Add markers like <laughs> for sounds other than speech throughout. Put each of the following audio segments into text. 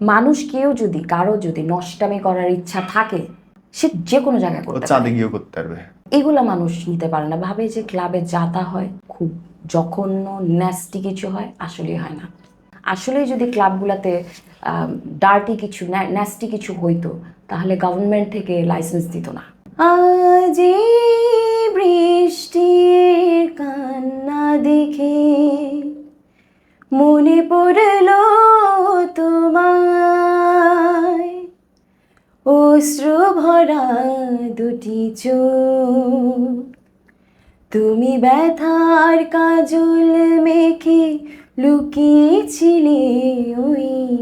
মানুষ কেউ যদি কারও যদি নষ্টামি করার ইচ্ছা থাকে সে যে কোনো জায়গায় করতে চাঁদে গিয়েও করতে পারবে। এগুলা মানুষ নিতে পারে না। ভাবে যে ক্লাবে যাতা হয় খুব জঘন্য ন্যাস্টি কিছু হয় আসলেই হয় না। আসলে যদি ক্লাবগুলোতে ডার্টি কিছু ন্যাস্টি কিছু হইতো তাহলে গভর্নমেন্ট থেকে লাইসেন্স দিত না। আজ বৃষ্টির কান্না দেখে মনে পড়ল তোমায়। অশ্রু ভরা দুটি তুমি ব্যথার কাজল মেখে লুকিয়েছিলে ওই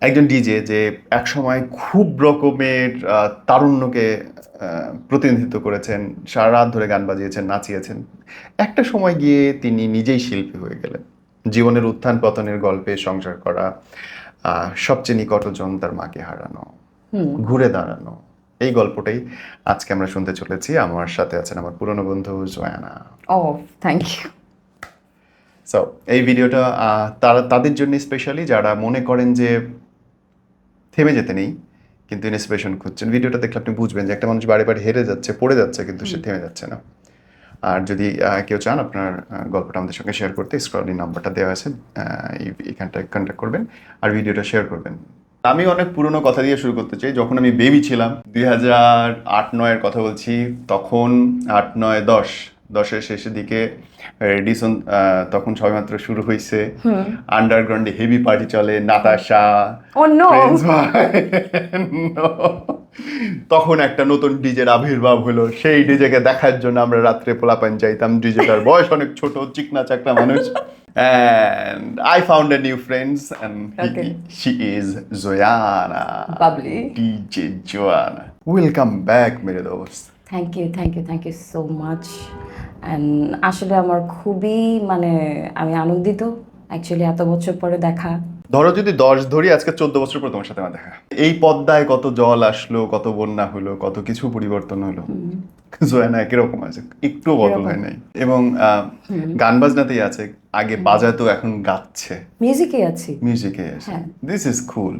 একজন ডিজে যে একসময় খুব রকমের তারুণ্যকে প্রতিনিধিত্ব করেছেন, সারা রাত ধরে গান বাজিয়েছেন, নাচিয়েছেন। একটা সময় গিয়ে তিনি নিজেই শিল্পী হয়ে গেলেন। জীবনের উত্থান পতনের গল্পে সংসার করা সবচেয়ে নিকটজন তার মাকে হারানো ঘুরে দাঁড়ানো এই গল্পটাই আজকে আমরা শুনতে চলেছি। আমার সাথে আছেন আমার পুরনো বন্ধু জয়ানা। ও থ্যাংক ইউ সো এই ভিডিওটা তারা তাদের জন্য স্পেশালি যারা মনে করেন যে থেমে যেতে নেই কিন্তু ইন্সপিরেশন খুঁজছেন। ভিডিওটা দেখলে আপনি বুঝবেন যে একটা মানুষ বাড়ি বাড়ি হেরে যাচ্ছে পড়ে যাচ্ছে কিন্তু সে থেমে যাচ্ছে না। আর যদি কেউ চান আপনার গল্পটা আমাদের সঙ্গে শেয়ার করতে স্ক্রলিং নাম্বারটা দেওয়া আছে এইখানটায় কন্ট্যাক্ট করবেন আর ভিডিওটা শেয়ার করবেন। আমি অনেক পুরনো কথা দিয়ে শুরু করতে চাই। যখন আমি বেবি ছিলাম দুই হাজার আট নয়ের কথা বলছি তখন আট নয় দশ দশের শেষের দিকে রেডিসন তখন সবেমাত্র শুরু হয়েছে আন্ডারগ্রাউন্ডে হেভি পার্টি চলে নাতাশা <laughs> তখন একটা নতুন ডিজের আবির্ভাব হলো। সেই ডিজেকে দেখার জন্য আমরা রাত্রে পোলাপান যাইতাম। ডিজেটার বয়স অনেক ছোট চিকনা চাকনা মানুষ। And I found a new friends and he- Okay. she is Zoyana Bubbly. DJ Joanna. Welcome back মেরে দোস্ত thank you thank you thank you so much and আসলে আমার খুবই মানে আমি আনন্দিত। অ্যাকচুয়ালি এত বছর পরে দেখা। ধরো যদি দশ ধরি আজকে চোদ্দ বছর পর তোমার সাথে আমার দেখা। এই পদ্মায় কত জল আসলো কত বন্যা হলো কত কিছু পরিবর্তন হলো। জোয়ানা একইরকম আছে একটু বদল হয় নাই। এবং গান বাজনাতেই আছে আগে বাজাতো এখন গাচ্ছে। মিউজিকে আছি। মিউজিকে আছে। হ্যাঁ। দিস ইজ কুল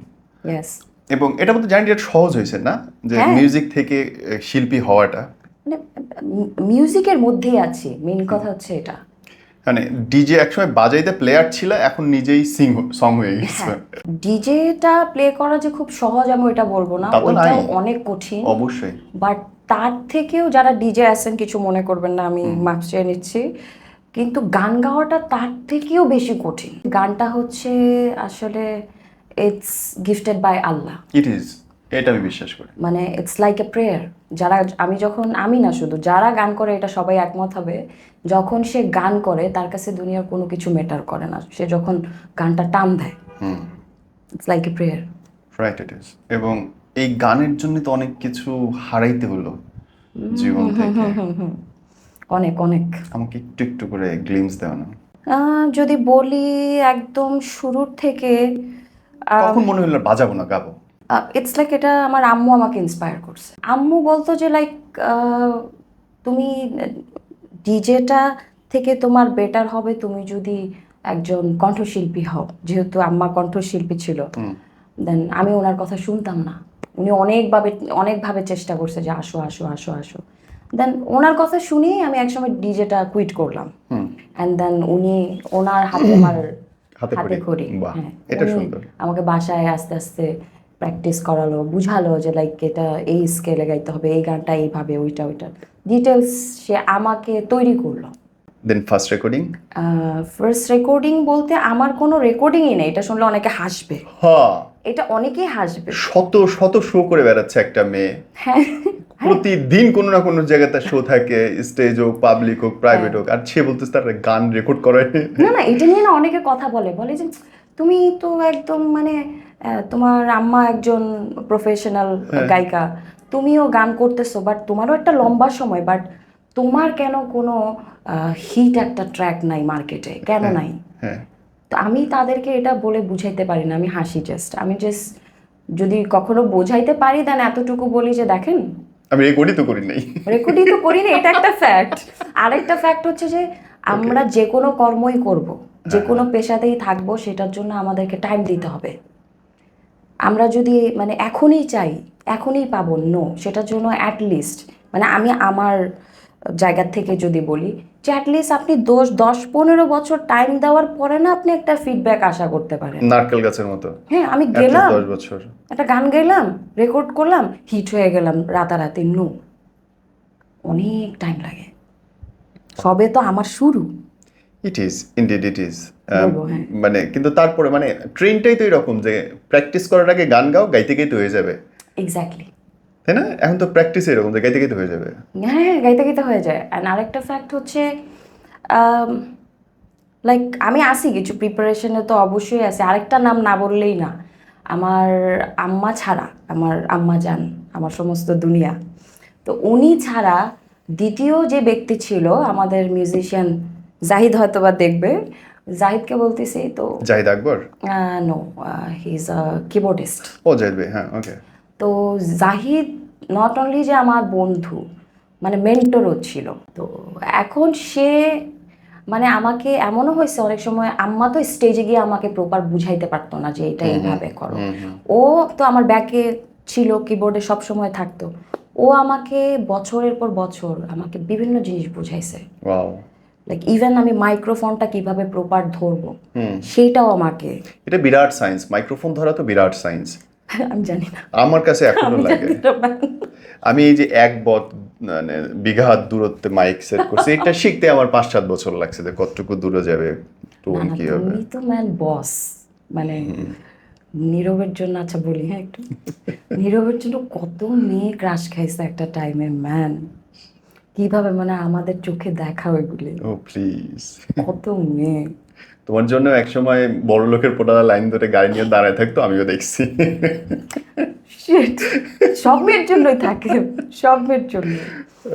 এবং এটা মধ্যে জানি এটা সহজ হয়েছে না? যে হ্যাঁ। মিউজিক থেকে শিল্পী হওয়াটা। মানে মিউজিকের মধ্যেই আছে। মেন কথা হচ্ছে এটা। মানে ডিজে একসময় বাজাইতে প্লেয়ার ছিল এখন নিজেই সিং সং হয়ে গেছে। হ্যাঁ ডিজেটা প্লে করা যে খুব সহজ আমি ওইটা বলব না নাই। অনেক কঠিন। অবশ্যই। বাট তার থেকেও যারা ডিজে আছেন কিছু মনে করবেন না আমি মার্কস চেয়ে নিচ্ছি। কিন্তু গান গাওয়াটা তার থেকেও বেশি কঠিন। গানটা হচ্ছে আসলে it's gifted by Allah it is এটা আমি বিশ্বাস করি। মানে ইটস লাইক এ প্রেয়ার যারা আমি যখন আমি না শুধু যারা গান করে এটা সবাই একমত হবে যখন সে গান করে তার কাছে দুনিয়ার কোনো কিছু ম্যাটার করে না। সে যখন গানটা টান দেয় it's like a prayer right it is এবং এই গানের জন্য তো অনেক কিছু হারাইতে হলো জীবন থেকে। অনেক অনেক। আমাকে একটু একটু করে গ্লিমস দেওয়া না। যদি বলি একদম শুরুর থেকে কখন মনে হলো বাজাবো না গাবো? ইটস লাইক এটা আমার আম্মু আমাকে ইন্সপায়ার করছে। আম্মু বলতো যে লাইক তুমি ডিজেটা থেকে তোমার বেটার হবে তুমি যদি একজন কণ্ঠশিল্পী হও যেহেতু আম্মা কণ্ঠশিল্পী ছিল। দেন আমি ওনার কথা শুনতাম না। উনি অনেকভাবে অনেকভাবে চেষ্টা করছে যে আসো আসো আসো আসো। দেন ওনার কথা শুনেই আমি একসময় ডিজেটা কুইট করলাম। অ্যান্ড দেন উনি ওনার হাতে আমার হাতে খড়ি। হ্যাঁ। আমাকে বাসায় আস্তে আস্তে প্র্যাকটিস করালো বুঝালো যে লাইক এটা এই স্কেলে গাইতে হবে এই গানটা এইভাবে ওইটা ওইটা। ডিটেলস সে আমাকে তৈরি করল। Then first recording first recording বলতে আমার কোনো রেকর্ডিংই নেই এটা শুনলে অনেকে হাসবে। হ্যাঁ। এটা অনেকেই হাসবে। শত শত শো করে বেড়াচ্ছে একটা মেয়ে। হ্যাঁ। প্রতিদিন কোনো না কোনো জায়গায় তার শো থাকে স্টেজ হোক পাবলিক হোক প্রাইভেট হোক আর সে বলতেছে তার গান রেকর্ড করায়নি। না না এটা নিয়ে না অনেকে কথা বলে বলে যে তুমি তো একদম মানে তোমার আম্মা একজন প্রফেশনাল গায়িকা তুমিও গান করতেছো বাট তোমারও একটা লম্বা সময় বাট তোমার কেন কোনো হিট একটা ট্র্যাক নাই মার্কেটে কেন নাই? হ্যাঁ। তো আমি তাদেরকে এটা বলে বুঝাইতে পারি না আমি হাসি জাস্ট আমি জাস্ট যদি কখনো বোঝাইতে পারি দেন এতটুকু বলি যে দেখেন? আমি রেকর্ডই তো করি নাই। রেকর্ডিং তো করি না এটা একটা <laughs> ফ্যাক্ট আরেকটা ফ্যাক্ট হচ্ছে যে আমরা যে কোনো কর্মই করব। যে কোনো পেশাতেই থাকব সেটার জন্য আমাদেরকে টাইম দিতে হবে। আমরা যদি মানে এখনই চাই এখনই পাবো নো সেটার জন্য অ্যাটলিস্ট মানে আমি আমার জায়গা থেকে যদি বলি যে অ্যাটলিস্ট আপনি দশ দশ পনেরো বছর টাইম দেওয়ার পরে না আপনি একটা ফিডব্যাক আশা করতে পারেন। নারকেল গাছের মতো। হ্যাঁ আমি গেলাম। দশ বছর। একটা গান গেলাম রেকর্ড করলাম হিট হয়ে গেলাম রাতারাতি নো অনেক টাইম লাগে। সবে তো আমার শুরু। It is indeed it is. Um, মানে কিন্তু তারপরে মানে ট্রেনটাই তো এরকম যে প্র্যাকটিস করার আগে গান গাও গাইতে গাইতে হয়ে যাবে। এক্স্যাক্টলি তাই না? এখন তো প্র্যাকটিস এরকম যে গাইতে গাইতে হয়ে যাবে। হ্যাঁ হ্যাঁ গাইতে গাইতে হয়ে যায়। আর আরেকটা ফ্যাক্ট হচ্ছে লাইক আমি আসি কিছু প্রিপারেশনে তো অবশ্যই আছে আরেকটা নাম না বললেই না। আমার আম্মা ছাড়া আমার আম্মা যান আমার সমস্ত দুনিয়া। তো উনি ছাড়া দ্বিতীয় যে ব্যক্তি ছিল আমাদের মিউজিশিয়ান জাহিদ হয়তো বা দেখবে। জাহিদকে বলতেছি তো Zahid Akbar? No he is a keyboardist ও জাহিদ ভাই হ্যাঁ ওকে তো জাহিদ নট অনলি যে আমার বন্ধু মানে মেন্টরও ছিল তো এখন সে মানে আমাকে এমনও হয়েছে অনেক সময় আম্মা তো স্টেজে গিয়ে আমাকে প্রপার বুঝাইতে পারতো না যে এটা এইভাবে করো। ও তো আমার ব্যাকে ছিল কিবোর্ডে সব সময় থাকতো। ও আমাকে বছরের পর বছর আমাকে বিভিন্ন জিনিস বুঝাইছে। লাইক ইভেন আমি মাইক্রোফোনটা কীভাবে প্রপার ধরবো হুম। সেইটাও আমাকে এটা বিরাট সায়েন্স মাইক্রোফোন ধরা তো বিরাট সায়েন্স <laughs> আমি জানি না। আমার কাছে এখনও লাগে। আমি এই যে এক বত মানে বিঘা দূরত্বে মাইক সেট করছি এটা শিখতে আমার পাঁচ সাত বছর লাগছে যে কতটুকু দূরে যাবে টোন কি হবে। তুমি তো ম্যান বস মানে নীরবের জন্য আচ্ছা বলি হ্যাঁ একটু। <laughs> নীরবের জন্য কত মেয়ে ক্রাশ খাইছে একটা টাইমে ম্যান কীভাবে মানে আমাদের চোখে দেখা ওইগুলি? ও প্লিজ কত মেয়ে। তোমার জন্য একসময় বড় লোকের পোটা লাইন ধরে গাড়ি নিয়ে দাঁড়ায় থাকতো আমিও দেখছি। সব মেয়ের জন্যই থাকে সব মেয়ের জন্য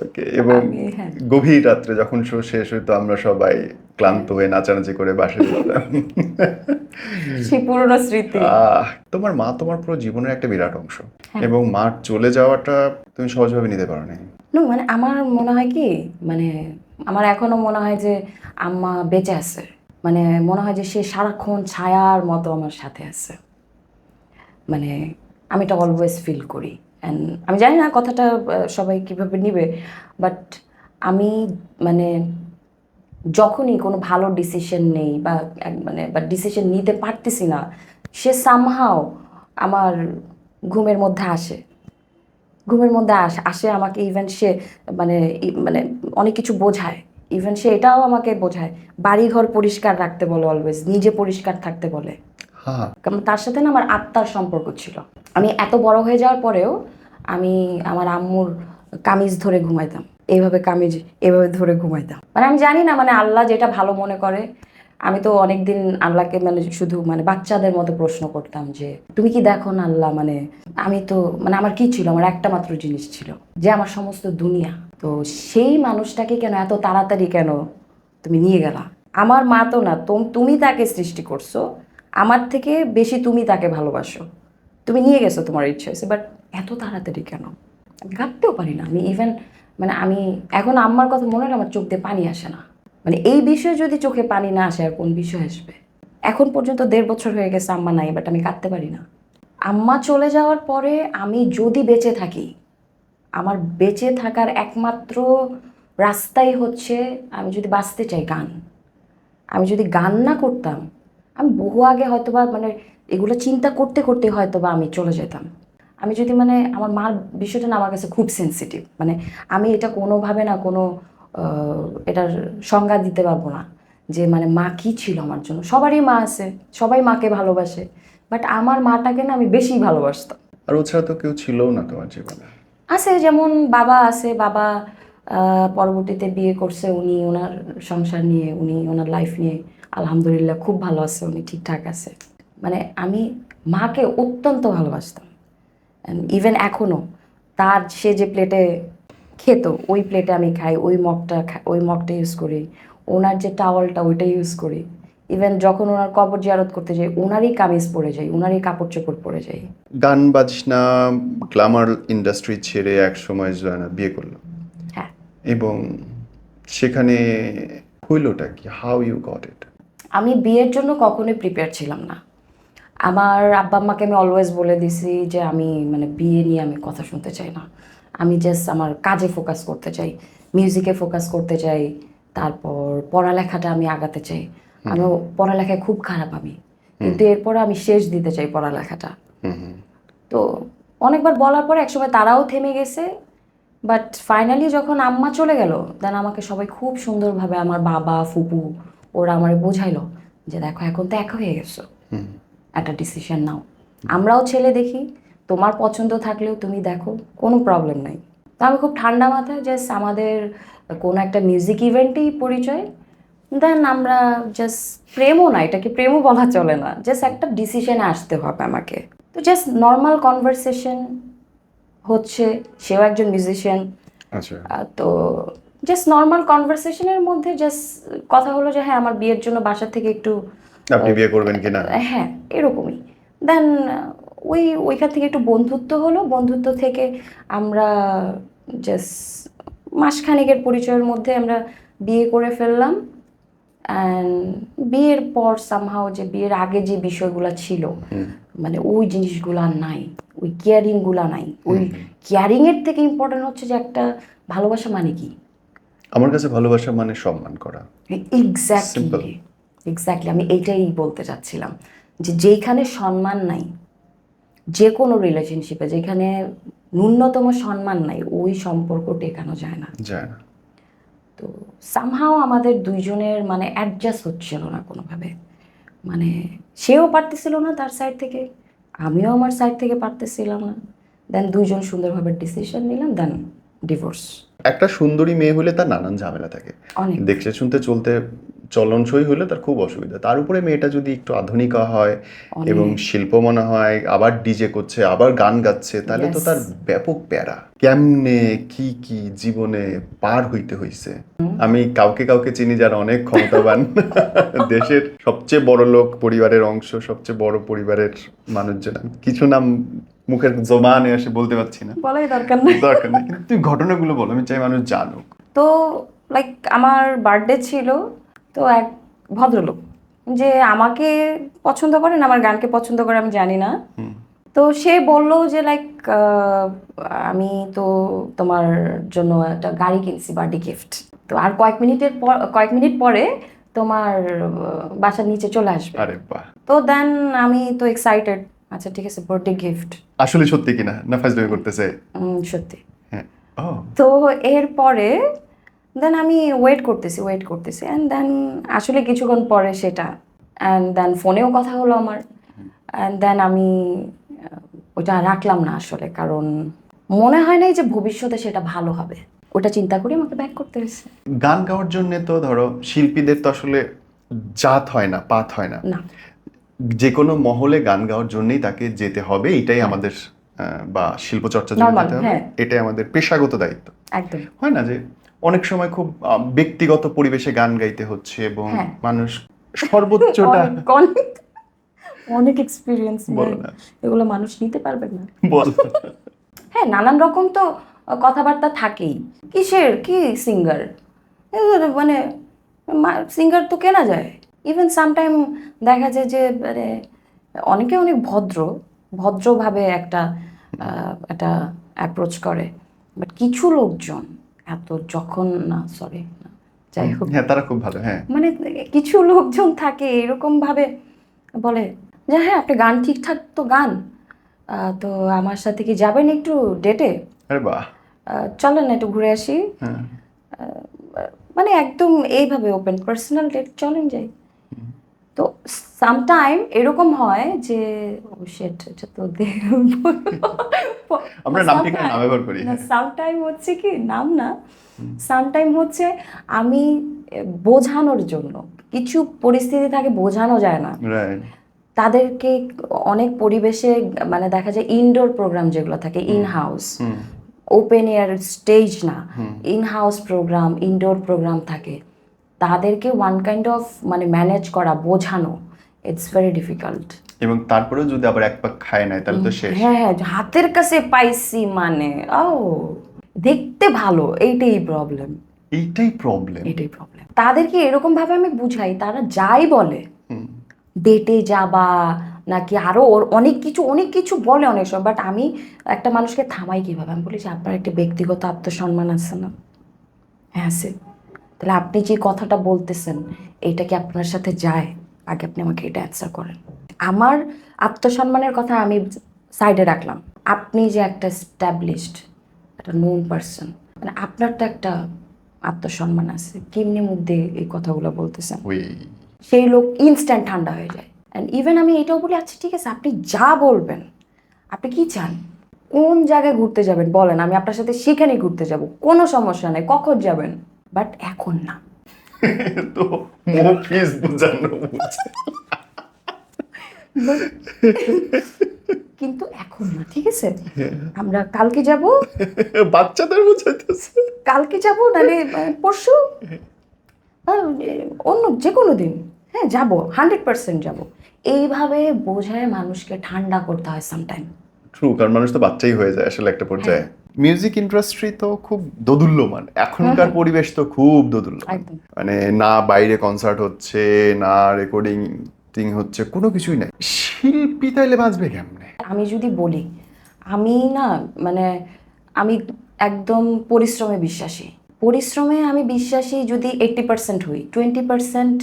ওকে এবং হ্যাঁ। গভীর রাত্রে যখন শো শেষ হইতো আমরা সবাই ক্লান্ত হয়ে নাচানাচি করে বাসে যেতাম সেই পুরনো স্মৃতি। তোমার মা তোমার পুরো জীবনের একটা বিরাট অংশ। হ্যাঁ। এবং মার চলে যাওয়াটা তুমি সহজভাবে নিতে পারো না No, মানে আমার মনে হয় কি মানে আমার এখনও মনে হয় যে আম্মা বেঁচে আছে। মানে মনে হয় যে সে সারাক্ষণ ছায়ার মতো আমার সাথে আছে। মানে আমি এটা অলওয়েজ ফিল করি। অ্যান্ড আমি জানি না কথাটা সবাই কীভাবে নিবে বাট আমি মানে যখনই কোনো ভালো ডিসিশন নেই বা মানে বা ডিসিশন নিতে পারতেছি না সে সামহাও আমার ঘুমের মধ্যে আসে। ঘুমের মধ্যে আসে আসে আমাকে ইভেন সে মানে মানে অনেক কিছু বোঝায়। ইভেন সে এটাও আমাকে বোঝায়। বাড়িঘর পরিষ্কার রাখতে বলে অলওয়েজ নিজে পরিষ্কার থাকতে বলে। হ্যাঁ। কারণ তার সাথে না আমার আত্মার সম্পর্ক ছিল। আমি এত বড় হয়ে যাওয়ার পরেও আমি আমার আম্মুর কামিজ ধরে ঘুমাইতাম। এইভাবে কামিজ এভাবে ধরে ঘুমাইতাম। মানে আমি জানি না মানে আল্লাহ যেটা ভালো মনে করে আমি তো অনেকদিন আল্লাহকে মানে শুধু মানে বাচ্চাদের মতো প্রশ্ন করতাম যে, তুমি কি দেখো না আল্লাহ? মানে আমি তো মানে আমার কি ছিল? আমার একটা মাত্র জিনিস ছিল, যে আমার সমস্ত দুনিয়া। তো সেই মানুষটাকে কেন এত তাড়াতাড়ি কেন তুমি নিয়ে গেলা? আমার মা তো না তোম- তাকে সৃষ্টি করছ, আমার থেকে বেশি তুমি তাকে ভালোবাসো। তুমি নিয়ে গেছো তোমার ইচ্ছে হয়েছে বাট এত তাড়াতাড়ি কেন? আমি কাঁদতেও পারি না। আমি ইভেন মানে আমি, এখন আম্মার কথা মনে হলে আমার চোখ দিয়ে পানি আসে না। মানে এই বিষয়ে যদি চোখে পানি না আসে, আর কোন বিষয় আসবে? এখন পর্যন্ত দেড় বছর হয়ে গেছে আম্মা নাই বাট আমি কাঁদতে পারি না। আম্মা চলে যাওয়ার পরে আমি যদি বেঁচে থাকি, আমার বেঁচে থাকার একমাত্র রাস্তাই হচ্ছে আমি যদি বাঁচতে চাই গান। আমি যদি গান না করতাম, আমি বহু আগে হয়তো বা মানে এগুলো চিন্তা করতে করতে হয়তো বা আমি চলে যেতাম। আমি যদি মানে আমার মার বিষয়টা না, আমার কাছে খুব সেন্সিটিভ মানে আমি এটা কোনোভাবে না কোনো এটার সংজ্ঞা দিতে পারব না। যে মানে মা কী ছিল আমার জন্য? সবারই মা আছে সবাই মাকে ভালোবাসে বাট আমার মাটাকে না আমি বেশি ভালোবাসতাম। আর ওছাড়া তো কেউ ছিলও না তোমার জীবনে। আছে যেমন বাবা আছে বাবা পরবর্তীতে বিয়ে করছে উনি ওনার সংসার নিয়ে উনি ওনার লাইফ নিয়ে আলহামদুলিল্লাহ খুব ভালো আছে উনি ঠিকঠাক আছে। মানে আমি মাকে অত্যন্ত ভালোবাসতাম। ইভেন এখনও তার সে যে প্লেটে খেত ওই প্লেটে আমি খাই ওই মগটা ওই মগটা ইউজ করি। ওনার যে টাওয়ালটা ওইটা ইউজ করি। ইভেন যখন ওনার কবর জিয়ারত করতে যাই ওনারই কামিজ পরে যাই ওনারই কাপড় চোপড় পরে যাই। গান বাজনা গ্ল্যামার ইন্ডাস্ট্রি ছেড়ে এক সময় জয়না বিয়ে করল। হ্যাঁ। এবং সেখানে হইলটা কি? হাউ ইউ গট ইট আমি বিয়ের জন্য কখনোই প্রিপেয়ার ছিলাম না। আমার আব্বা আম্মাকে আমি অলওয়েজ বলে দিছি যে আমি মানে বিয়ে নিয়ে আমি কথা শুনতে চাই না। আমি জাস্ট আমার কাজে ফোকাস করতে চাই মিউজিকে ফোকাস করতে চাই তারপর পড়ালেখাটা আমি আগাতে চাই। আমি পড়ালেখায় খুব খারাপ আমি। কিন্তু এরপর আমি শেষ দিতে চাই পড়ালেখাটা। তো অনেকবার বলার পরে একসময় তারাও থেমে গেছে বাট ফাইনালি যখন আম্মা চলে গেল দেন আমাকে সবাই খুব সুন্দরভাবে আমার বাবা ফুপু ওরা আমার বোঝাইলো যে দেখো এখন তো এক হয়ে গেছো। একটা ডিসিশন নাও। আমরাও ছেলে দেখি তোমার পছন্দ থাকলেও তুমি দেখো কোনো প্রবলেম নাই। তো আমি খুব ঠান্ডা মাথায় জাস্ট আমাদের কোনো একটা মিউজিক ইভেন্টেই পরিচয় দেন আমরা জাস্ট প্রেমও না এটাকে প্রেমও বলা চলে না জাস্ট একটা ডিসিশনে আসতে হবে আমাকে। তো জাস্ট নর্মাল কনভারসেশন হচ্ছে সেও একজন মিউজিশিয়ান আচ্ছা। তো জাস্ট নর্মাল কনভারসেশনের মধ্যে জাস্ট কথা হলো যে হ্যাঁ আমার বিয়ের জন্য বাসা থেকে একটু আপনি বিয়ে করবেন কিনা? হ্যাঁ এরকমই। দেন ওই ওইখান থেকে একটু বন্ধুত্ব হলো। বন্ধুত্ব থেকে আমরা জাস্ট মাসখানেকের পরিচয়ের মধ্যে আমরা বিয়ে করে ফেললাম। অ্যান্ড বিয়ের পর সামহাও যে বিয়ের আগে যে বিষয়গুলো ছিল মানে ওই জিনিসগুলো আর নাই ওই কেয়ারিংগুলো নাই। ওই কেয়ারিংয়ের থেকে ইম্পর্টেন্ট হচ্ছে যে একটা ভালোবাসা মানে কি? আমার কাছে ভালোবাসা মানে সম্মান করা। এক্স্যাক্টলি এক্স্যাক্টলি আমি এইটাই বলতে চাচ্ছিলাম যে যেইখানে সম্মান নাই যে কোনো রিলেশনশিপে যেখানে ন্যূনতম সম্মান নাই ওই সম্পর্ক টেকানো যায় না। যায় না। তো সামহাও আমাদের দুইজনের মানে অ্যাডজাস্ট হচ্ছিল না কোনোভাবে। মানে সেও পারতেছিল না তার সাইড থেকে আমিও আমার সাইড থেকে পারতেছিলাম না। দেন দুইজন সুন্দরভাবে ডিসিশন নিলাম দেন ডিভোর্স একটা সুন্দরী মেয়ে হলে তার নানান ঝামেলা থাকে। অনেক। দেখতে শুনতে চলতে চলনসই হলে তার খুব অসুবিধা। তার উপরে মেয়েটা যদি একটু আধুনিকা হয় এবং শিল্প মনে হয় আবার ডিজে করছে আবার গান গাচ্ছে তাহলে তো তার ব্যাপক প্যারা। কেমনে কি কি জীবনে পার হইতে হইছে? আমি কাউকে কাউকে চিনি যারা অনেক ক্ষমতাবান। <laughs> দেশের সবচেয়ে বড় লোক পরিবারের অংশ সবচেয়ে বড় পরিবারের মানুষজন। কিছু নাম মুখের জমানে আসে বলতে পারছি না। বলাই দরকার নেই। দরকার নেই। তুই ঘটনাগুলো বল আমি চাই মানুষ জানুক। তো লাইক আমার বার্থডে ছিল তো এক ভদ্রলোক যে আমাকে পছন্দ করেন আমার গানকে পছন্দ করে আমি জানি না। তো সে বলল যে লাইক আমি তো তোমার জন্য একটা গাড়ি কিনছি বার্থডে গিফট তো আর কয়েক মিনিটের পর কয়েক মিনিট পরে তোমার বাসার নিচে চলে আসবে। আরে বাহ। তো দেন আমি তো এক্সাইটেড আচ্ছা ঠিক আছে বার্থডে গিফট আসলে সত্যি কিনা? না ফাজলামি করতেছে? সত্যি। হ্যাঁ। তো এরপরে দেন আমি ওয়েট করতেছি ওয়েট করতেছি অ্যান্ড দেন আসলে কিছুক্ষণ পরে সেটা অ্যান্ড দেন ফোনেও কথা হলো আমার অ্যান্ড দেন আমি ওটা রাখলাম না আসলে কারণ মনে হয় নাই যে ভবিষ্যতে সেটা ভালো হবে। ওটা চিন্তা করে আমাকে ব্যাক করতে হয়েছে। গান গাওয়ার জন্য তো ধরো শিল্পীদের তো আসলে জাত হয় না পাত হয় না। যে কোনো মহলে গান গাওয়ার জন্যই তাকে যেতে হবে এটাই আমাদের আহ, বা শিল্প চর্চার জন্য Normal, যেতে হবে হ্যাঁ। এটাই আমাদের পেশাগত দায়িত্ব। একদম। হয় না যে অনেক সময় খুব ব্যক্তিগত পরিবেশে গান গাইতে হচ্ছে এবং হ্যাঁ। মানুষ সর্বোচ্চটা অনেক এক্সপিরিয়েন্স এগুলো মানুষ নিতে পারবে না। বল। হ্যাঁ নানান রকম তো কথাবার্তা থাকেই। কিসের? কি সিঙ্গার মানে সিঙ্গার তো কেনা যায়। ইভেন সামটাইম দেখা যায় যে মানে অনেকে অনেক ভদ্র ভদ্রভাবে একটা একটা অ্যাপ্রোচ করে। বাট কিছু লোকজন এত যখন না সরি যাই হোক। হ্যাঁ তারা খুব ভালো হ্যাঁ। মানে কিছু লোকজন থাকে এরকম ভাবে বলে যে হ্যাঁ আপনি গান ঠিকঠাক তো গান। তো আমার সাথে কি যাবেন একটু ডেটে আরে বাহ। চলেন না একটু ঘুরে আসি। হ্যাঁ। মানে একদম এইভাবে ওপেন পার্সোনাল ডেট চলেন যাই। তো সামটাইম এরকম হয় যে ও সেট এটা তো আমরা নাম ঠিকানা ব্যবহার করি। সামটাইম হচ্ছে কি নাম না। সামটাইম হচ্ছে আমি বোঝানোর জন্য। কিছু পরিস্থিতি থাকে বোঝানো যায় না। তাদেরকে অনেক পরিবেশে মানে দেখা যায় ইনডোর প্রোগ্রাম যেগুলো থাকে in house open air stage না। In house program indoor program থাকে। তাদেরকে ওয়ান কাইন্ড অফ মানে ম্যানেজ করা বোঝানো। ইটস ভেরি ডিফিকাল্ট এবং তারপরেও যদি আবার এক পাক খায় নাই তাহলে তো শেষ। হ্যাঁ হ্যাঁ হাতের কাছে পাইছি মানে ও দেখতে ভালো এইটাই প্রবলেম এইটাই প্রবলেম এটাই প্রবলেম তাদেরকে এরকম ভাবে আমি বুঝাই তারা যাই বলে। ডেটে যাবা নাকি আরও ওর অনেক কিছু অনেক কিছু বলে অনেক সময় বাট আমি একটা মানুষকে থামাই কীভাবে? আমি বলি যে আপনার একটা ব্যক্তিগত আত্মসম্মান আছে না? হ্যাঁ আছে। তাহলে আপনি যে কথাটা বলতেছেন এইটা কি আপনার সাথে যায়? আগে আপনি আমাকে এটা অ্যান্সার করেন। আমার আত্মসম্মানের কথা আমি সাইডে রাখলাম। আপনি যে একটা স্ট্যাবলিশড একটা নোন পারসন মানে আপনার তো একটা আত্মসম্মান আছে। কেমনি মধ্যে এই কথাগুলো বলতেছেন? সেই লোক ইনস্ট্যান্ট ঠান্ডা হয়ে যায়। অ্যান্ড ইভেন আমি এটাও বলি আচ্ছা ঠিক আছে আপনি যা বলবেন আপনি কি চান? কোন জায়গায় ঘুরতে যাবেন? বলেন আমি আপনার সাথে সেখানেই ঘুরতে যাব। কোনো সমস্যা নেই কখন যাবেন? বাট এখন না। তো মফিস বোঝানো বুঝে কিন্তু এখন না ঠিক আছে? আমরা কালকে যাব। বাচ্চাদের বোঝাইতেছে। কালকে যাব নাহলে পরশু? আহ, অন্য যে কোনো দিন। হ্যাঁ যাব হান্ড্রেড পার্সেন্ট যাব। এইভাবে বোঝায় মানুষকে ঠান্ডা করতে হয় সামটাইম ট্রু কারণ মানুষ তো বাচ্চাই হয়ে যায় আসলে একটা পর্যায়ে। মিউজিক ইন্ডাস্ট্রি তো খুব দোদুল্যমান। এখনকার পরিবেশ তো খুব দোদুল্য মানে না বাইরে কনসার্ট হচ্ছে না রেকর্ডিং টিং হচ্ছে কোনো কিছুই নাই। শিল্পী তাইলে বাঁচবে কেমনে? আমি যদি বলি আমি না মানে আমি একদম পরিশ্রমে বিশ্বাসী। পরিশ্রমে আমি বিশ্বাসী যদি এইট্টি পার্সেন্ট হই টোয়েন্টি পার্সেন্ট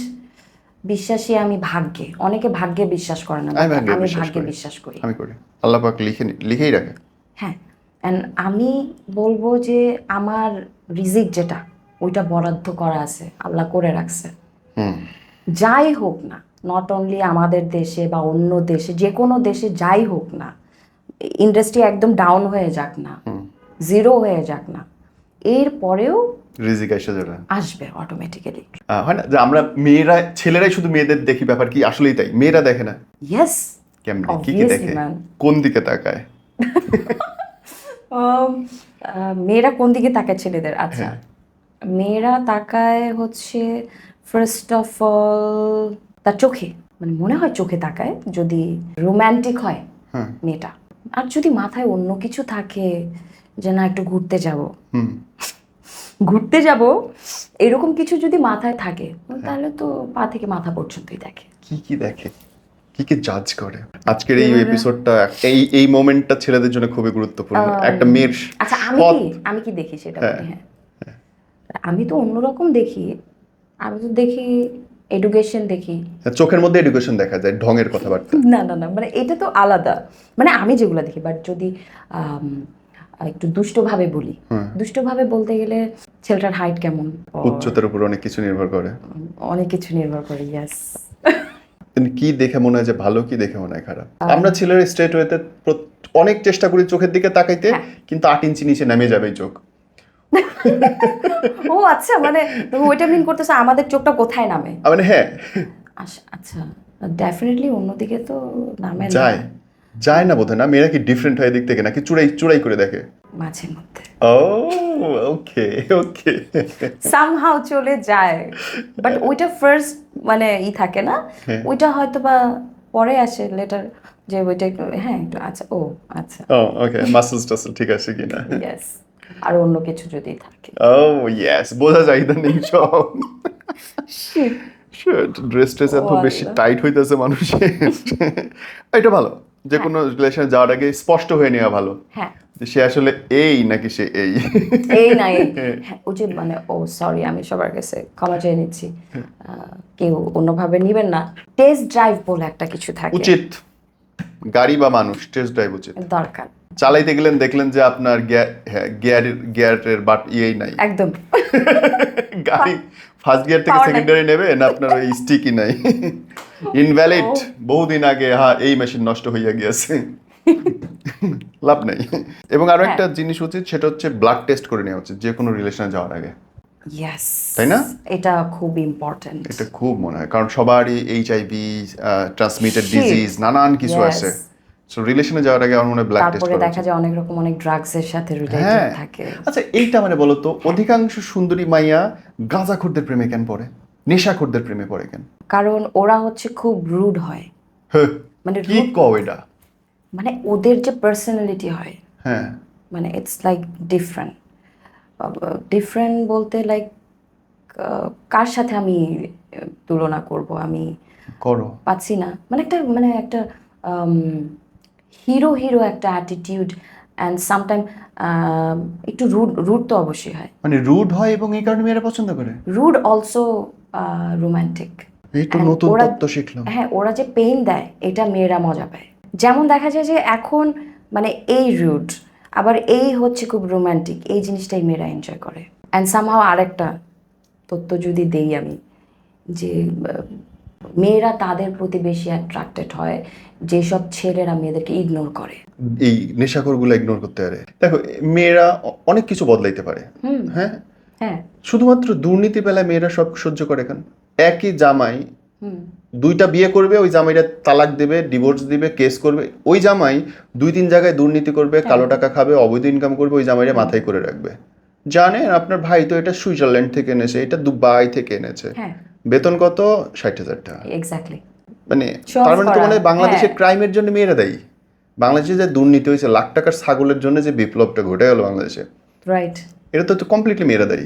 বিশ্বাসী আমি ভাগ্যে। অনেকে ভাগ্যে বিশ্বাস করে না। আমি ভাগ্যে বিশ্বাস করি। আমি করি। আল্লাহ পাক লিখে লিখেই রাখে হ্যাঁ। অ্যান্ড আমি বলব যে আমার রিজিক যেটা ওইটা বরাদ্দ করা আছে আল্লাহ করে রাখছে। যাই হোক না নট অনলি আমাদের দেশে বা অন্য দেশে যে কোনো দেশে যাই হোক না ইন্ডাস্ট্রি একদম ডাউন হয়ে যাক না জিরো হয়ে যাক না এর পরেও রিজিক আসবে অটোমেটিক্যালি হয় না? যে আমরা মেয়েরা ছেলেরাই শুধু মেয়েদের দেখি ব্যাপার কি আসলেই তাই? মেয়েরা দেখে না? ইয়েস কেমনে? কি কি দেখে? কোন দিকে তাকায়? <laughs> মেয়েরা কোন দিকে তাকায় ছেলেদের? আচ্ছা হ্যাঁ। মেয়েরা তাকায় হচ্ছে ফার্স্ট অফ অল তার চোখে মানে মনে হয় চোখে তাকায় যদি রোম্যান্টিক হয় হ্যাঁ মেয়েটা। আর যদি মাথায় অন্য কিছু থাকে যে না একটু ঘুরতে যাব। হুম। ঘুরতে যাব এরকম কিছু যদি মাথায় থাকে তাহলে তো পা থেকে মাথা পর্যন্তই দেখে। কি কি দেখে? কি কি জাজ করে? আজকের এই এপিসোডটা এই এই মোমেন্টটা ছেলেদের জন্য খুবই গুরুত্বপূর্ণ। একটা মেয়ের আচ্ছা আমি কি আমি কি দেখি সেটা হ্যাঁ। হ্যাঁ। আমি তো অন্যরকম দেখি আমি তো দেখি এডুকেশন দেখি। চোখের মধ্যে এডুকেশন দেখা যায় ঢঙের কথাবার্তা। না না না মানে এটা তো আলাদা। মানে আমি যেগুলো দেখি বাট যদি একটু দুষ্টভাবে বলি। দুষ্টভাবে বলতে গেলে ছেলেটার হাইট কেমন? উচ্চতার উপর অনেক কিছু নির্ভর করে। অনেক কিছু নির্ভর করে ইয়াস কি দেখে মনে হয় যে ভালো কি দেখে মনে হয় খারাপ? আমরা ছেলেরা স্ট্রেট ওয়েতে অনেক চেষ্টা করি চোখের দিকে তাকাইতে হ্যাঁ। কিন্তু আট ইঞ্চি নিচে নেমে যাবে চোখ। ও আচ্ছা মানে তুমি ওইটা মিন করতেছো আমাদের চোখটা কোথায় নামে? মানে হ্যাঁ। আচ্ছা আচ্ছা ডেফিনেটলি অন্যদিকে তো নামে যায় যায় না বোধহয় না? মেয়েরা কি ডিফারেন্ট হয় দিক থেকে? নাকি চুড়াই চুড়াই করে দেখে? মাঝে মধ্যে। ও ওকে ওকে। সামহাও চলে যায়। বাট ওইটা ফার্স্ট মানে ই থাকে না? হ্যাঁ। ওইটা হয়তো বা পরে আসে লেটার যে ওইটা একটু হ্যাঁ একটু আচ্ছা ও আচ্ছা। ও ওকে মাসেলস টাসেল ঠিক আছে কিনা? ইয়েস আর অন্য কিছু যদি থাকে। ও ইয়েস বোঝা যায় ইদানিং সব। ড্রেস ট্রেস এত বেশি টাইট হইতেছে মানুষের। <laughs> এটা ভালো। যে কোনো রিলেশনে যাওয়ার আগে স্পষ্ট হয়ে নেওয়া ভালো। হ্যাঁ। সে আসলে এই নাকি সে এই? এই নাই <laughs> হ্যাঁ। উচিত মানে ও সরি আমি সবার কাছে ক্ষমা চেয়ে নিচ্ছি। কেউ অন্যভাবে নিবেন না। টেস্ট ড্রাইভ বলে একটা কিছু থাকে। উচিত। গাড়ি বা মানুষ টেস্ট ড্রাইভ উচিত। দরকার। চালাইতে গেলেন দেখলেন যে আপনার গিয়ার গিয়ারের বাট ইয়েই নাই। একদম। <laughs> গাড়ি ফার্স্ট গিয়ার থেকে সেকেন্ডারি নেবে না আপনার ওই স্টিকি নাই। <laughs> ইনভ্যালিড বহুদিন আগে হ্যাঁ এই মেশিন নষ্ট হইয়া গিয়েছে। লাভ নেই। এবং আরও হ্যাঁ। একটা জিনিস উচিত সেটা হচ্ছে ব্লাড টেস্ট করে নেওয়া উচিত যে কোনো রিলেশনে যাওয়ার আগে। ইয়েস তাই না? এটা খুব ইম্পর্টেন্ট এটা খুব মনে হয় কারণ সবারই এইচআইভি ট্রান্সমিটেড. ডিজিজ নানান কিছু আছে। সো রিলেশনে যাওয়ার আগে আমার মনে হয় ব্লাড টেস্ট তারপরে দেখা যায় অনেক রকম অনেক ড্রাগস এর সাথে রিলেটেড হ্যাঁ। থাকে। আচ্ছা এইটা মানে বলো তো অধিকাংশ সুন্দরী মাইয়া গাঁজাখোরদের প্রেমে কেন পড়ে? নেশাখোরদের প্রেমে পড়ে কেন? কারণ ওরা হচ্ছে খুব রুড হয়। হ্যাঁ, মানে কি কও এটা? মানে ওদের যে পার্সোনালিটি হয়। হ্যাঁ। মানে ইটস লাইক ডিফারেন্ট ডিফারেন্ট বলতে লাইক কার সাথে আমি তুলনা করব? আমি করো। পাচ্ছি না। মানে একটা মানে একটা হিরো হিরো একটা অ্যাটিটিউড অ্যান্ড সামটাইম একটু রুড রুড তো অবশ্যই হয়। মানে রুড হয় এবং এই কারণে মেয়েরা পছন্দ করে? রুড অলসো রোম্যান্টিক এই তো নতুন তত্ত্ব শিখলাম। হ্যাঁ ওরা যে পেইন দেয় এটা মেয়েরা মজা পায়। যেমন দেখা যায় যে এখন মানে এই রুট আবার এই হচ্ছে খুব রোমান্টিক এই জিনিসটাই মেয়েরা এনজয় করে। অ্যান্ড সামহাও আরেকটা তথ্য যদি দেই আমি যে মেয়েরা তাদের প্রতি বেশি অ্যাট্রাক্টেড হয় যেসব ছেলেরা মেয়েদেরকে ইগনোর করে। এই নেশাখোরগুলো ইগনোর করতে পারে। দেখো মেয়েরা অনেক কিছু বদলাইতে পারে। হুম। হ্যাঁ? হ্যাঁ। শুধুমাত্র দুর্নীতি বেলায় মেয়েরা সব সহ্য করে কেন? একই জামাই হুম। দুইটা বিয়ে করবে ওই জামাইটা তালাক দেবে ডিভোর্স দিবে কেস করবে ওই জামাই দুই তিন জায়গায় দুর্নীতি করবে হ্যাঁ। কালো টাকা খাবে অবৈধ ইনকাম করবে ওই জামাইটা মাথায় করে রাখবে। জানেন আপনার ভাই তো এটা সুইজারল্যান্ড থেকে এনেছে এটা দুবাই থেকে এনেছে। হ্যাঁ। বেতন কত? ষাট হাজার টাকা। এক্স্যাক্টলি মানে তার মানে তো মানে বাংলাদেশের হ্যাঁ। ক্রাইমের জন্য মেয়েরা দেয়। বাংলাদেশে যে দুর্নীতি হয়েছে লাখ টাকার ছাগলের জন্য যে বিপ্লবটা ঘটে গেল বাংলাদেশে। রাইট এটা তো কমপ্লিটলি মেয়েরা দেয়।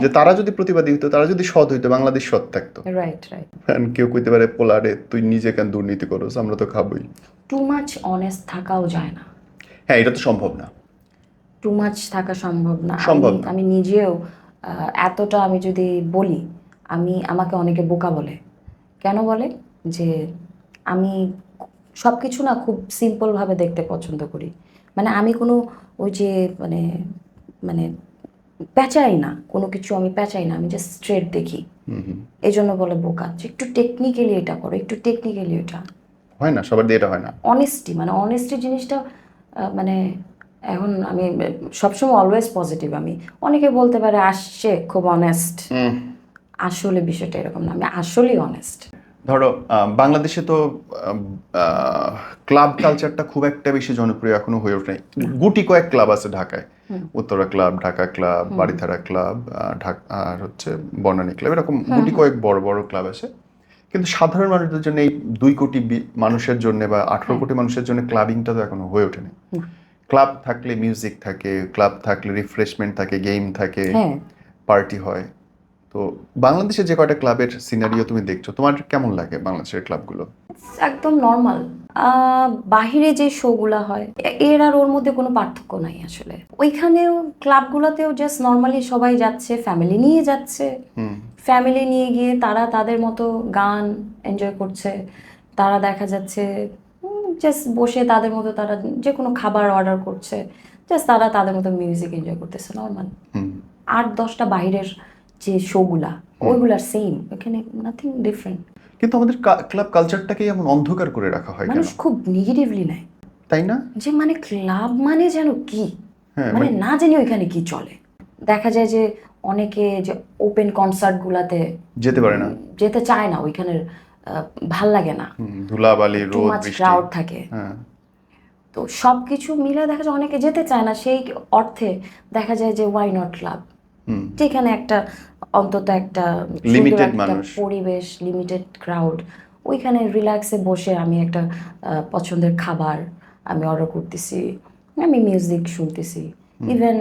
যে তারা যদি প্রতিবাদী হতো তারা যদি সৎ হইতো বাংলাদেশ সৎ থাকতো। রাইট রাইট কেউ কইতে পারে পোলারে তুই নিজে কেন দুর্নীতি করোস? আমরা তো খাবোই। টু মাচ অনেস্ট থাকাও যায় না। হ্যাঁ এটা তো সম্ভব না। টু মাচ থাকা সম্ভব না। সম্ভব আমি- নিজেও এতটা আমি যদি বলি আমি আমাকে অনেকে বোকা বলে। কেন বলে? যে আমি সব কিছু না খুব সিম্পলভাবে দেখতে পছন্দ করি। মানে আমি কোনো ওই যে মানে মানে পেঁচাই না কোনো কিছু আমি প্যাঁচাই না আমি জাস্ট স্ট্রেট দেখি। এই জন্য বলে বোকা যে একটু টেকনিক্যালি এটা করো একটু টেকনিক্যালি এটা হয় না সবার দিয়ে এটা হয় না। অনেস্টি মানে অনেস্টি জিনিসটা মানে এখন আমি সবসময় অলওয়েজ পজিটিভ আমি। অনেকে বলতে পারে আসছে খুব অনেস্ট আসলে বিষয়টা এরকম না আমি আসলেই অনেস্ট ধরো বাংলাদেশে তো ক্লাব কালচারটা খুব একটা বেশি জনপ্রিয় এখনও হয়ে ওঠে গুটি কয়েক ক্লাব আছে ঢাকায়। Uttara club Dhaka club Baridhara club Dhaka আর হচ্ছে বনানী ক্লাব এরকম গুটি কয়েক বড় বড় ক্লাব আছে। কিন্তু সাধারণ মানুষদের জন্য এই দুই কোটি মানুষের জন্য বা আঠারো কোটি মানুষের জন্য ক্লাবিংটা তো এখনও হয়ে ওঠেনি। ক্লাব থাকলে মিউজিক থাকে ক্লাব থাকলে রিফ্রেশমেন্ট থাকে গেম থাকে হ্যাঁ। পার্টি হয়। তো বাংলাদেশে যে কয়টা ক্লাবের সিনারিও তুমি দেখছ তোমার কেমন লাগে বাংলাদেশের ক্লাবগুলো? একদম নর্মাল বাহিরে যে শোগুলা হয় এর আর ওর মধ্যে কোনো পার্থক্য নাই আসলে। ওইখানেও ক্লাবগুলোতেও জাস্ট নর্মালি সবাই যাচ্ছে ফ্যামিলি নিয়ে যাচ্ছে। ফ্যামিলি নিয়ে গিয়ে তারা তাদের মতো গান এনজয় করছে। তারা দেখা যাচ্ছে জাস্ট বসে তাদের মতো তারা যে কোনো খাবার অর্ডার করছে। জাস্ট তারা তাদের মতো মিউজিক এনজয় করতেছে নর্মাল আট দশটা বাইরের যে শোগুলা ওইগুলার সেম এখানে নাথিং ডিফারেন্ট কিন্তু আমাদের ক্লাব কালচারটাকে এমন অন্ধকার করে রাখা হয় মানুষ খুব নেগেটিভলি নেয়। তাই না? যে মানে ক্লাব মানে যেন কি? হ্যাঁ মানে না জানি ওইখানে কি চলে? দেখা যায় যে অনেকে যে ওপেন কনসার্ট গুলাতে যেতে পারে না। যেতে চায় না ওইখানের ভালো লাগে না। ধুলাবালি রোদ বৃষ্টি। ক্রাউড থাকে। হ্যাঁ। তো সব কিছু মিলে দেখা যায় অনেকে যেতে চায় না সেই অর্থে দেখা যায় যে ওয়াই নট ক্লাব যেখানে একটা অন্তত একটা সুন্দর মানুষ। পরিবেশ লিমিটেড ক্রাউড ওইখানে রিল্যাক্সে বসে আমি একটা পছন্দের খাবার আমি অর্ডার করতেছি আমি মিউজিক শুনতেছি। ইভেন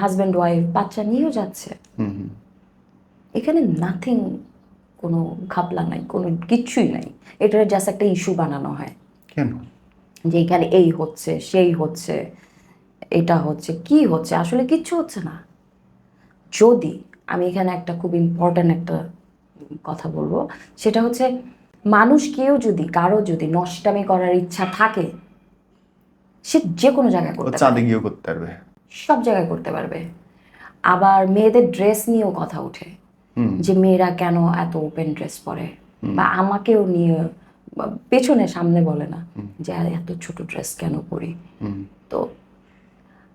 হাজব্যান্ড ওয়াইফ বাচ্চা নিয়েও যাচ্ছে। এখানে নাথিং কোনো ঘাপলা নাই কোনো কিচ্ছুই নাই। এটা জাস্ট একটা ইস্যু বানানো হয়। কেন? যে এখানে এই হচ্ছে সেই হচ্ছে এটা হচ্ছে কি হচ্ছে? আসলে কিচ্ছু হচ্ছে না। যদি আমি এখানে একটা খুব ইম্পর্ট্যান্ট একটা কথা বলব। সেটা হচ্ছে মানুষ কেউ যদি কারও যদি নষ্টামি করার ইচ্ছা থাকে সে যে কোনো জায়গায় করতে চাঁদে গিয়েও করতে পারবে। সব জায়গায় করতে পারবে। আবার মেয়েদের ড্রেস নিয়েও কথা ওঠে। যে মেয়েরা কেন এত ওপেন ড্রেস পরে? বা আমাকেও নিয়ে পেছনে সামনে বলে না যে এত ছোট ড্রেস কেন পরি? তো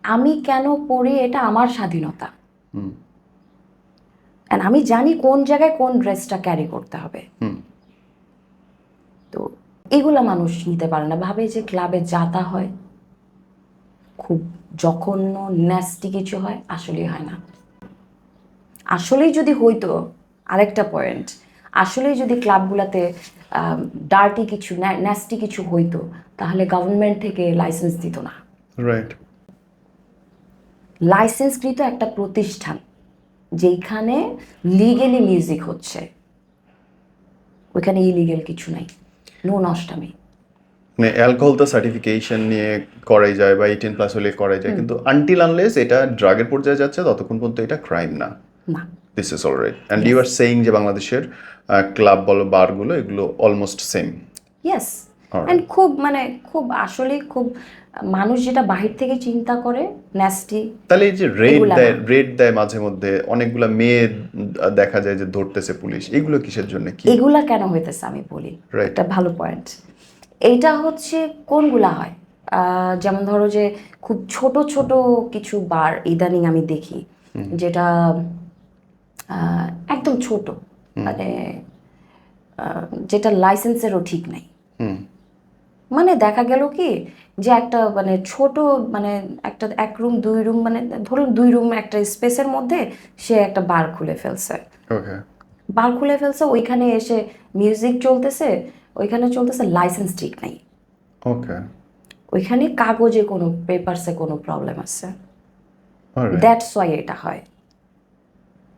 আমি কেন পরি? এটা আমার স্বাধীনতা। অ্যান্ড আমি জানি কোন জায়গায় কোন ড্রেসটা ক্যারি করতে হবে। হুম। তো এগুলা মানুষ নিতে পারে না। ভাবে যে ক্লাবে যাতা হয় খুব জঘন্য ন্যাস্টি কিছু হয় আসলেই হয় না। আসলেই যদি হইতো আরেকটা পয়েন্ট আসলেই যদি ক্লাবগুলোতে ডার্টি কিছু ন্যাস্টি কিছু হইতো তাহলে গভর্নমেন্ট থেকে লাইসেন্স দিত না। রাইট লাইসেন্সকৃত একটা প্রতিষ্ঠান। যেখানে লিগেলি মিউজিক হচ্ছে। ওইখানে ইলিগেল কিছু নাই। নো নষ্টামি। মানে অ্যালকোহল তো সার্টিফিকেশন নিয়ে করাই যায় বা এইটিন প্লাস হলে করাই যায়। কিন্তু আনটিল আনলেস এটা ড্রাগের পর্যায়ে যাচ্ছে ততক্ষণ পর্যন্ত এটা ক্রাইম না। This is alright and you are saying যে বাংলাদেশের ক্লাব বলো বারগুলো এগুলো অলমোস্ট সেম ইয়েস. অ্যান্ড খুব মানে খুব আসলে খুব মানুষ যেটা বাহির থেকে চিন্তা করে ন্যাস্টি তাহলে এই যে রেড দেয় রেড দেয় মাঝে মধ্যে অনেকগুলা মেয়ে দেখা যায় যে ধরতেছে পুলিশ এগুলো কিসের জন্য কি? এগুলা কেন হইতেছে আমি বলি. একটা ভালো পয়েন্ট এইটা হচ্ছে কোনগুলা হয়? আহ, যেমন ধরো যে খুব ছোট ছোট কিছু বার ইদানিং আমি দেখি যেটা একদম ছোট। মানে যেটা লাইসেন্সেরও ঠিক নাই। মানে দেখা গেল কি যে একটা মানে ছোট মানে একটা এক রুম দুই রুম মানে ধরুন দুই রুম একটা স্পেসের মধ্যে সে একটা বার খুলে ফেলছে। বার খুলে ফেলছে ওইখানে এসে মিউজিক চলতেছে ওইখানে চলতেছে লাইসেন্স ঠিক নাই। ওকে ওইখানে কাগজে কোনো পেপারসে কোনো প্রবলেম আছে। দ্যাটস ওয়াই এটা হয়।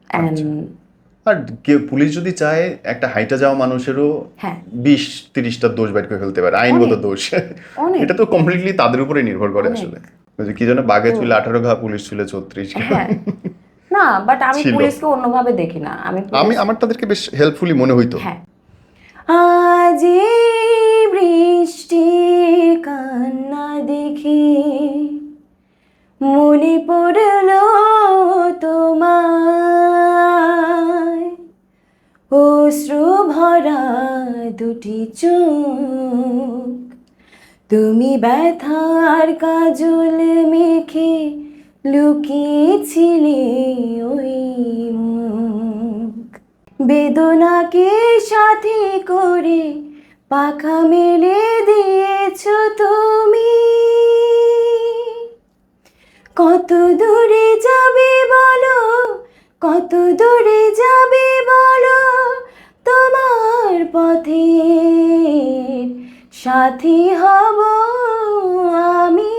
অ্যান্ড আর পুলিশ যদি চায় একটা হাইটা যাওয়া মানুষেরও হ্যাঁ। বিশ তিরিশটা দোষ বাইর করে ফেলতে পারে আইনগত দোষ। এটা তো কমপ্লিটলি তাদের উপরে নির্ভর করে আসলে। কি যেন বাঘে চুলে আঠারো ঘা পুলিশ হ্যাঁ। না বাট আমি পুলিশকে অন্যভাবে দেখি না। আমি আমি আমার তাদেরকে বেশ হেল্পফুলি মনে হইতো। হ্যাঁ। আজ এই বৃষ্টির কান্না দেখি মনে পড়ল দুটি চোখ। তুমি ব্যথার কাজল মেখে লুকিয়েছিলে ওই মুখ। বেদনাকে সাথে করে পাখা মেলে দিয়েছ তুমি। কত দূরে যাবে বলো, কত দূরে যাবে বলো, তোমার পথে সাথী হব আমি।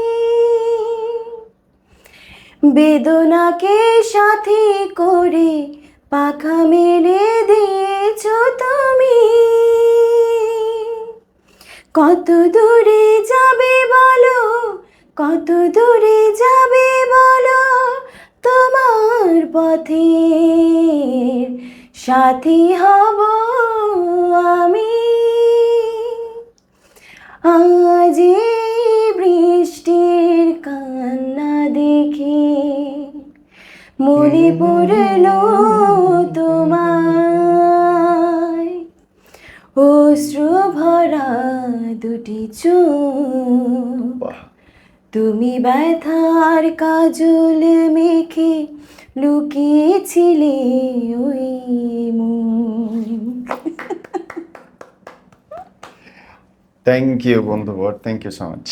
বেদনাকে সাথে করে পাখা মেলে দিয়েছ তুমি। কত দূরে যাবে বলো, কত দূরে যাবে বলো তোমার পথে সাথী হব আমি। আজ বৃষ্টির কান্না দেখে মনে পড়ল তোমায়। অশ্রু ভরা দুটি চোখ বাহ। তুমি ব্যথার কাজল মেখে লুকিয়েছিলে ওই থ্যাংক ইউ বন্ধু থ্যাংক ইউ সো মাচ